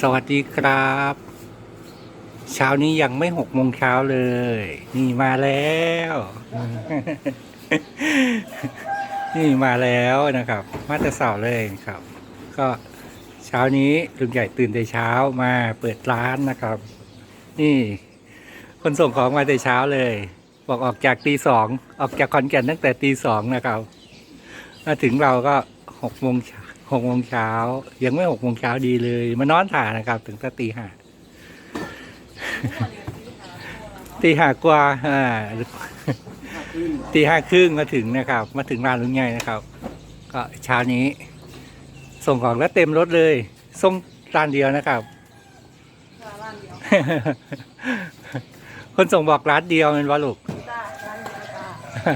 สวัสดีครับ เช้านี้ยังไม่หกโมงเช้าเลย นี่มาแล้ว นี่มาแล้วนะครับ มาแต่เสาร์เลยครับ ก็เช้านี้ลุงใหญ่ตื่นแต่เช้ามาเปิดร้านนะครับ นี่ คนส่งของมาแต่เช้าเลย บอกออกจากตีสองออกจากขอนแก่นตั้งแต่ตีสองนะครับ มาถึงเราก็หกโมงเช้า หกโมงเช้า ยังไม่หกโมงเช้าดีเลยมานอนถ่านะครับ ถึงตั้งตีห้าตีห้ากว่าอ่าตีห้าครึ่งมาถึงนะครับ มาถึงร้านลุงใหญ่นะครับ ก็เช้านี้ ส่งของแล้วเต็มรถเลย ส่งร้านเดียวนะครับร้านเดียวคนส่งบอกร้านเดียวเป็นว่าลูกจ้าร้านเดียวจ้า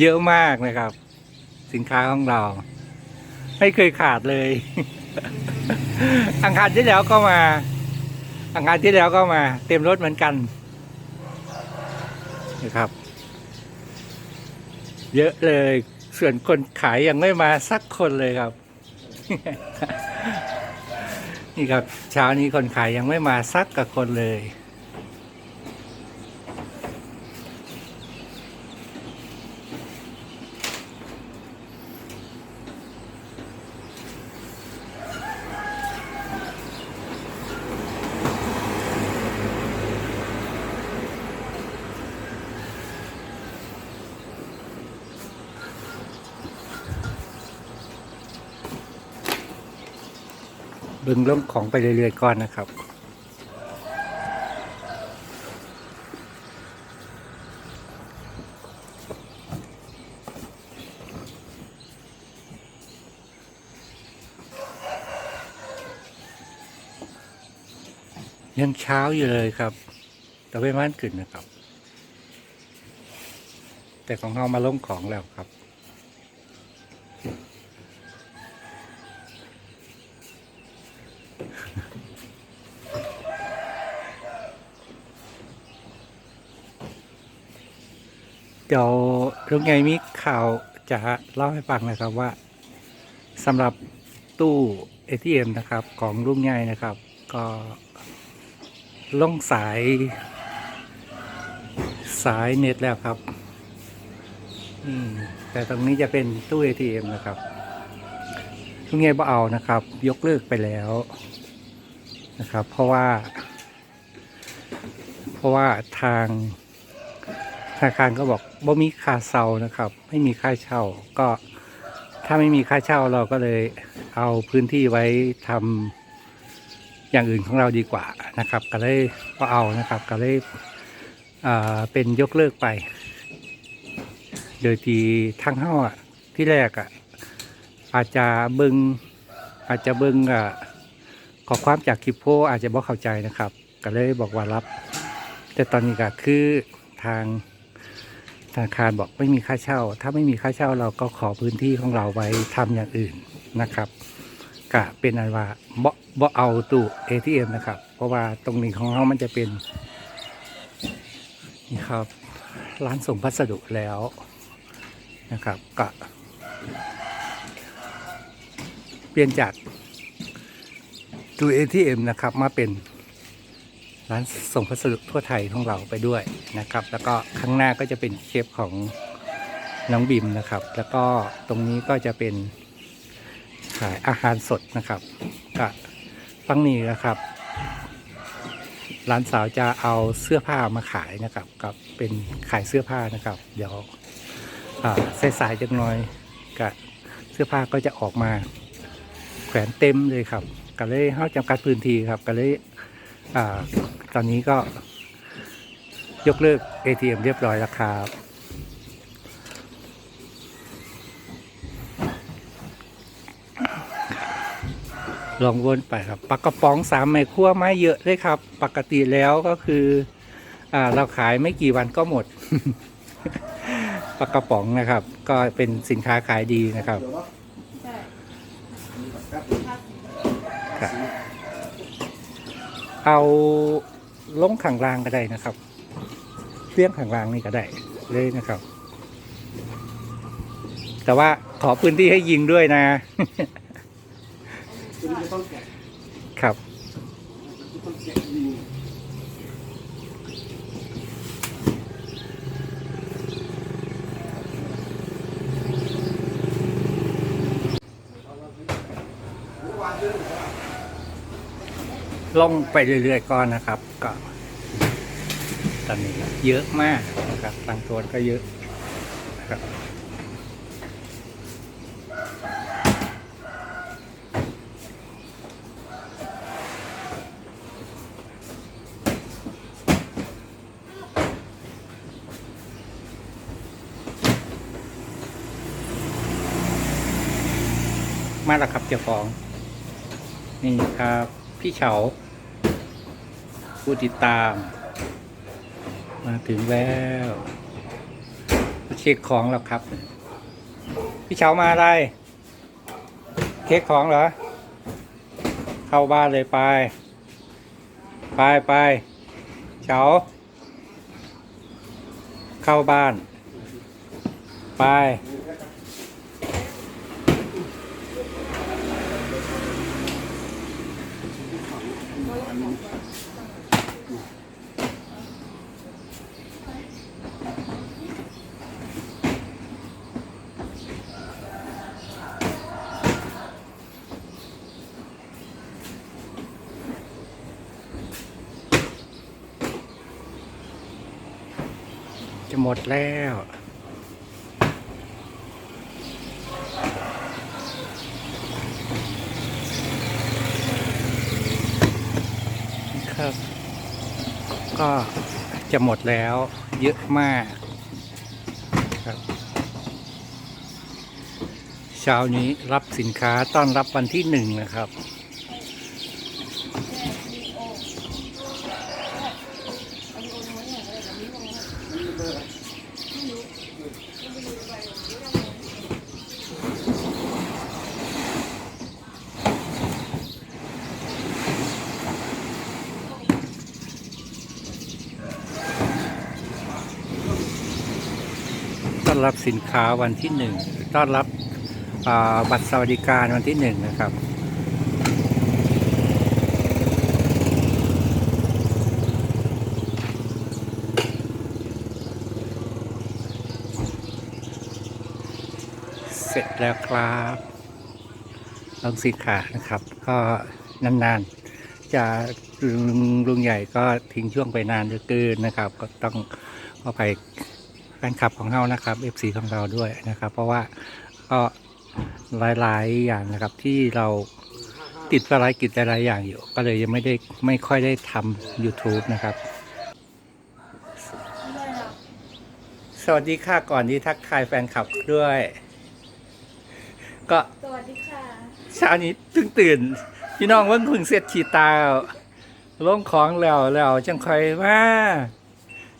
เยอะมากนะครับ สินค้าของเรา ไม่เคยขาดเลย อังคารที่แล้วก็มา อังคารที่แล้วก็มา เต็มรถเหมือนกันนะครับ เยอะเลยส่วนคนขายยังไม่มาสักคนเลยครับ นี่ครับเช้านี้คนขายยังไม่มาสักกับคนเลย บึงลงของไปเรื่อยๆก่อนนะครับยังเช้าอยู่เลยครับ แต่ไม่มั่นขึ้นนะครับ แต่ของเรามาลงของแล้วครับ เดี๋ยวลุงไงมีข่าวจะเล่าให้ฟังนะครับว่าสำหรับตู้ ATM นะครับ ของลุงไงนะครับ ก็ล่องสายสายเน็ตแล้วครับแต่ตรงนี้จะเป็นตู้ ATM นะครับลุงไงบ่เอานะครับ ยกเลิกไปแล้วนะครับ เพราะว่า เพราะว่าทางาคารก็บอกบ่มีค่าเช่านะครับ ไม่มีค่าเช่า ก็ถ้าไม่มีค่าเช่าเราก็เลยเอาพื้นที่ไว้ทำอย่างอื่นของเราดีกว่านะครับ ก็เลยก็เอานะครับ ก็เลยเป็นยกเลิกไป โดยที่ทางเฮาอะที่แรกอะอาจจะเบิงอาจจะเบิงอะขอความจากคลิปโพอาจจะบ่เข้าใจนะครับ ก็เลยบอกว่ารับ แต่ตอนนี้ก็คือทาง ธนาคารบอกไม่มีค่าเช่า ถ้าไม่มีค่าเช่าเราก็ขอพื้นที่ของเราไว้ทำอย่างอื่นนะครับก็เป็นอันว่าบ่บ่เอาตู้ ATM นะครับ เพราะว่าตรงนี้ของเรามันจะเป็นนี่ครับร้านส่งพัสดุแล้วนะครับก็เปลี่ยนจากตู้ ATM นะครับมาเป็น ร้านส่งพัสดุทั่วไทยของเราไปด้วยนะครับ แล้วก็ข้างหน้าก็จะเป็นเคปของน้องบิมนะครับ แล้วก็ตรงนี้ก็จะเป็นขายอาหารสดนะครับก็ฟังนี้นะครับร้านสาวจะเอาเสื้อผ้ามาขายนะครับกับเป็นขายเสื้อผ้านะครับ เดี๋ยวสายๆจังหน่อยกับเสื้อผ้าก็จะออกมาแขวนเต็มเลยครับก็เลยเข้าจำกัดพื้นที่ครับก็เลยอา ตอนนี้ก็ยกเลิก ATM เรียบร้อยแล้วครับ ลองวนไปครับปลากระป๋องสามไม้คั่วไม้เยอะเลยครับ ปกติแล้วก็คืออาเราขายไม่กี่วันก็หมดปลากระป๋องนะครับ ก็เป็นสินค้าขายดีนะครับใช่ครับเอา ลงขังรางก็ได้นะครับเลี้ยงขังรางนี่ก็ได้เลยนะครับ แต่ว่าขอพื้นที่ให้ยิงด้วยนะตัวนี้จะต้องแกะครับ ลงไปเรื่อยๆก่อนนะครับ ก็ตอนนี้เยอะมากนะครับบางตัวก็เยอะนะครับมาแล้วครับเจ้าของ นี่ครับ พี่เฉา ผู้ติดตาม มาถึงแล้วเช็คของแล้วครับ พี่เฉามาอะไรเค้กของเหรอ เข้าบ้านเลยไป ไปไปเฉาเข้าบ้าน ไป หมดแล้ว ครับ ก็จะหมดแล้วเยอะมากครับเช้านี้รับสินค้าต้อนรับวันที่หนึ่งนะครับ อนรับสินค้าวันที่หนึ่งต้อนรับบัตรสวัสดิการวันที่หนึ่งนะครับเสร็จแล้วครับลงสินค้านะครับ ก็นานๆ จะลุงลุงใหญ่ก็ทิ้งช่วงไปนานเหลือเกินนะครับ ก็ต้องขอไป ฟนคลับของเรานะครับ FC ของเราด้วยนะครับ เพราะว่าก็หลาย ๆ อย่างนะครับที่เราติดภารกิจหลายๆอย่างอยู่ ก็เลยยังไม่ได้ไม่ค่อยได้ทำ YouTube นะครับ สวัสดีค่ะก่อนที่ทักทายแฟนคลับด้วย ก็สวัสดีค่ะเช้านี้ตึงตื่นพี่น้องเพิ่งพึ่งเสร็จฉีตาลงของแล้วแล้วจังคอยว่า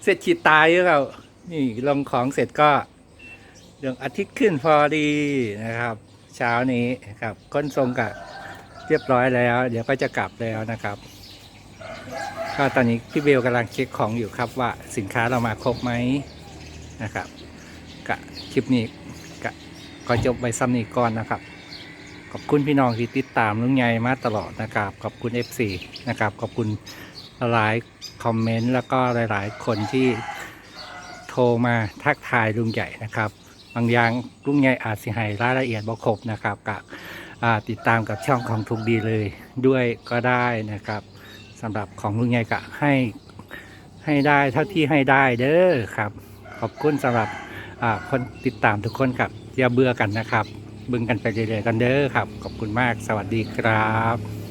เสร็จฉีตาอยู่แล้ว นี่ลงของเสร็จก็เดืองอาทิตย์ขึ้นพอดีนะครับ เช้านี้ครับก้นทรงกับเรียบร้อยแล้ว เดี๋ยวก็จะกลับแล้วนะครับก็ตอนนี้พี่เบลกำลังเช็คของอยู่ครับว่าสินค้าเรามาครบไหมนะครับกะคลิปนี้กะก็จบไปซ้ำนี้ก่อนนะครับ ขอบคุณพี่น้องที่ติดตามลุงใหญ่มาตลอดนะครับ ขอบคุณ FC นะครับ ขอบคุณหลายคอมเมนต์แล้วก็หลาย ๆ คนที่ ทรมาทักทายลุงใหญ่นะครับ บางอย่างลุงใหญ่อาจสิให้รายละเอียดบ่ครบนะครับกับติดตามกับช่องของทุกดีเลยด้วยก็ได้นะครับสำหรับของลุงใหญ่กะให้ให้ได้เท่าที่ให้ได้เด้อครับ ขอบคุณสำหรับคนติดตามทุกคนครับอย่าเบื่อกันนะครับ บึงกันไปเรื่อยๆกันเด้อครับ ขอบคุณมากสวัสดีครับ